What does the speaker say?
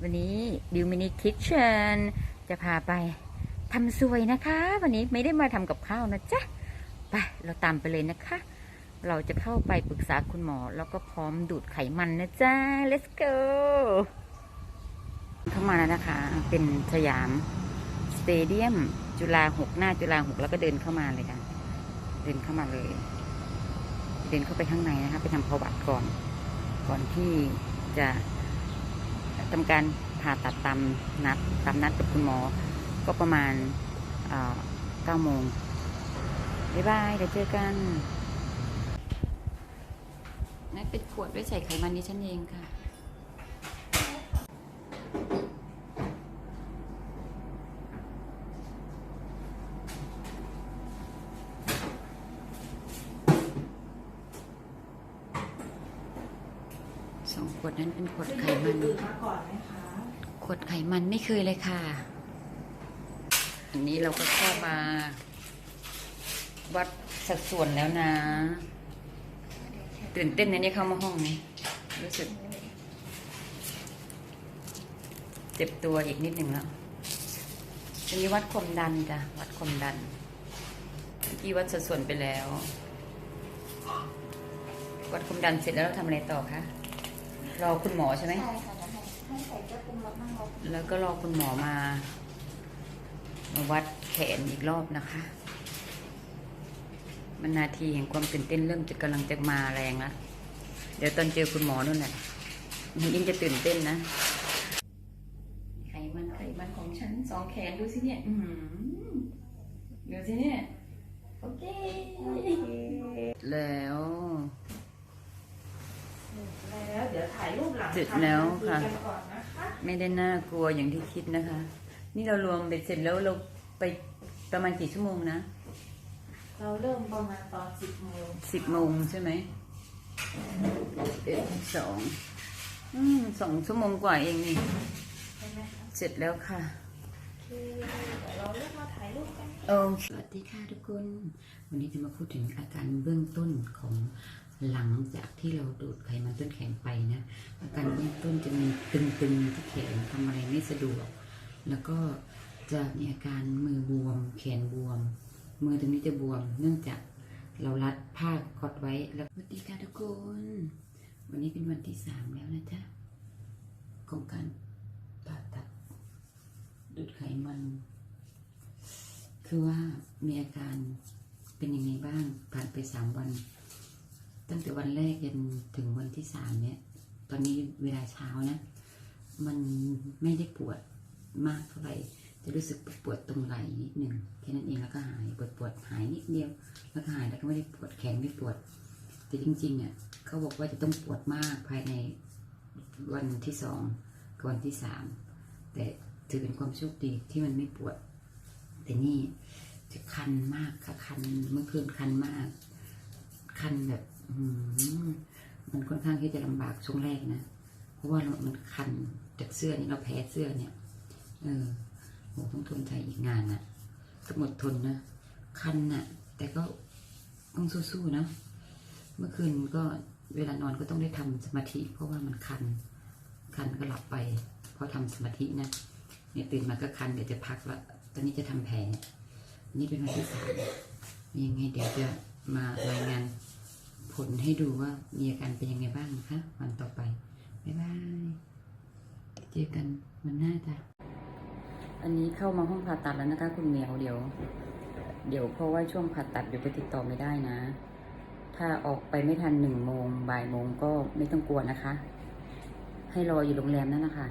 วันนี้บิวมินิคิ t เชนจะพาไปทำสวยนะคะ วันนี้ไม่ได้มาทำกับข้าวนะจ๊ะ ไป เราตามไปเลยนะคะ เราจะเข้าไปปรึกษาคุณหมอ แล้วก็พร้อมดูดไขมันนะจ๊ะ let's go เข้ามาแล้วนะคะ เป็นสยามสเตเดียมจุฬาหกหน้าจุฬาหกแล้วก็เดินเข้ามาเลยค่ะ เดินเข้ามาเลย เดินเข้าไปข้างในนะคะ ไปทำประวัติก่อน ก่อนที่จะ ทำการผ่าตัดตามนัดตามนัดกับคุณหมอ ก็ประมาณเก้าโมงบ๊ายบายเดี๋ยวเจอกันนั่นเป็นขวดไว้ใส่ไขมันนี้ฉันเองค่ะ ขวดนั้นเป็นขวดไขมันดื่มมาก่อนไหมคะขวดไขมันไม่เคยเลยค่ะ อันนี้เราก็เข้ามา วัดสัดส่วนแล้วนะ ตื่นเต้นนะเนี่ยเข้ามาห้องนี้ รู้สึก เจ็บตัวอีกนิดหนึ่งแล้วอันนี้วัดความดันจ้ะ วัดความดันเมื่อกี้วัดสัดส่วนไปแล้ว วัดความดันเสร็จแล้วเราทำอะไรต่อคะ รอคุณหมอใช่ไหมใช่ค่ะจะให้ให้ใส่เจ้าปรุงรสนั่งรอแล้วก็รอคุณหมอมา มาวัดแขนอีกรอบนะคะ มันนาทีแห่งความตื่นเต้นเริ่มจะกำลังจะมาแรงแล้วเดี๋ยวตอนเจอคุณหมอนู่นแหละยิ่งจะตื่นเต้นนะ ไขมันไขมันของฉันสองแขนดูสิเนี่ย อื รูปหลังเสร็จแล้วค่ะทำพิธีกันก่อนนะคะไม่ได้น่ากลัวอย่างที่คิดนะคะ นี่เรารวมไปเสร็จแล้วเราไปประมาณกี่ชั่วโมงนะ เราเริ่มประมาณตอนสิบโมงสิบโมงใช่ไหมเอ็ดสองอืมสองชั่วโมงกว่าเองนี่ใช่ไหมคะเสร็จแล้วค่ะโอเคเดี๋ยวเราเลือกมาถ่ายรูปกันโอ้สวัสดีค่ะทุกคน วันนี้จะมาพูดถึงอาการเบื้องต้นของ หลังจากที่เราดูดไขมันต้นแขนไปนะอาการเบื้องต้นจะมีตึงๆที่แขนทำอะไรไม่สะดวก แล้วก็จะมีอาการมือบวม แขนบวม มือตรงนี้จะบวม เนื่องจากเรารัดผ้ากอตไว้แล้วสวัสดีค่ะทุกคน วันนี้เป็นวันที่สามแล้วนะจ๊ะของการผ่าตัดดูดไขมัน คือว่ามีอาการเป็นยังไงบ้างผ่านไปสามวัน ตั้งแต่วันแรกยันถึงวันที่สามเนี่ย ตอนนี้เวลาเช้านะ มันไม่ได้ปวดมากเท่าไหร่จะรู้สึกปวดตรงไหล่นิดหนึ่งแค่นั้นเองแล้วก็หายปวดปวดหายนิดเดียว แล้วก็หายแล้วก็ไม่ได้ปวดแขนไม่ปวด แต่จริงๆอะเขาบอกว่าจะต้องปวดมากภายในวันที่สองกับวันที่สามแต่ถือเป็นความโชคดีที่มันไม่ปวด แต่นี่จะคันมากค่ะคันเมื่อคืนคันมาก คันแบบ มันค่อนข้างที่จะลำบากช่วงแรกนะ เพราะว่าเรามันคันจากเสื้อนี่เราแพ้เสื้อเนี่ย เออโหต้องทนใจอีกงานน่ะต้องอดทนนะ คันน่ะ แต่ก็ต้องสู้ๆนะ เมื่อคืนก็เวลานอนก็ต้องได้ทำสมาธิ เพราะว่ามันคัน คันก็หลับไปเพราะทำสมาธินะเนี่ยตื่นมาก็คันเดี๋ยวจะพักละตอนนี้จะทำแผลอันนี่เป็นวันที่สามยังไงเดี๋ยวจะมารายงาน ผลให้ดูว่ามีอาการเป็นยังไงบ้างนะคะวันต่อไป บ๊ายบาย เจอกันวันหน้าจ้ะ อันนี้เข้ามาห้องผ่าตัดแล้วนะคะ คุณเหมียวเดี๋ยว เดี๋ยวเพราะว่าช่วงผ่าตัดเดี๋ยวไปติดต่อไม่ได้นะ ถ้าออกไปไม่ทันหนึ่งโมงบ่ายโมงก็ไม่ต้องกลัวนะคะ ให้รออยู่โรงแรมนั่นนะคะ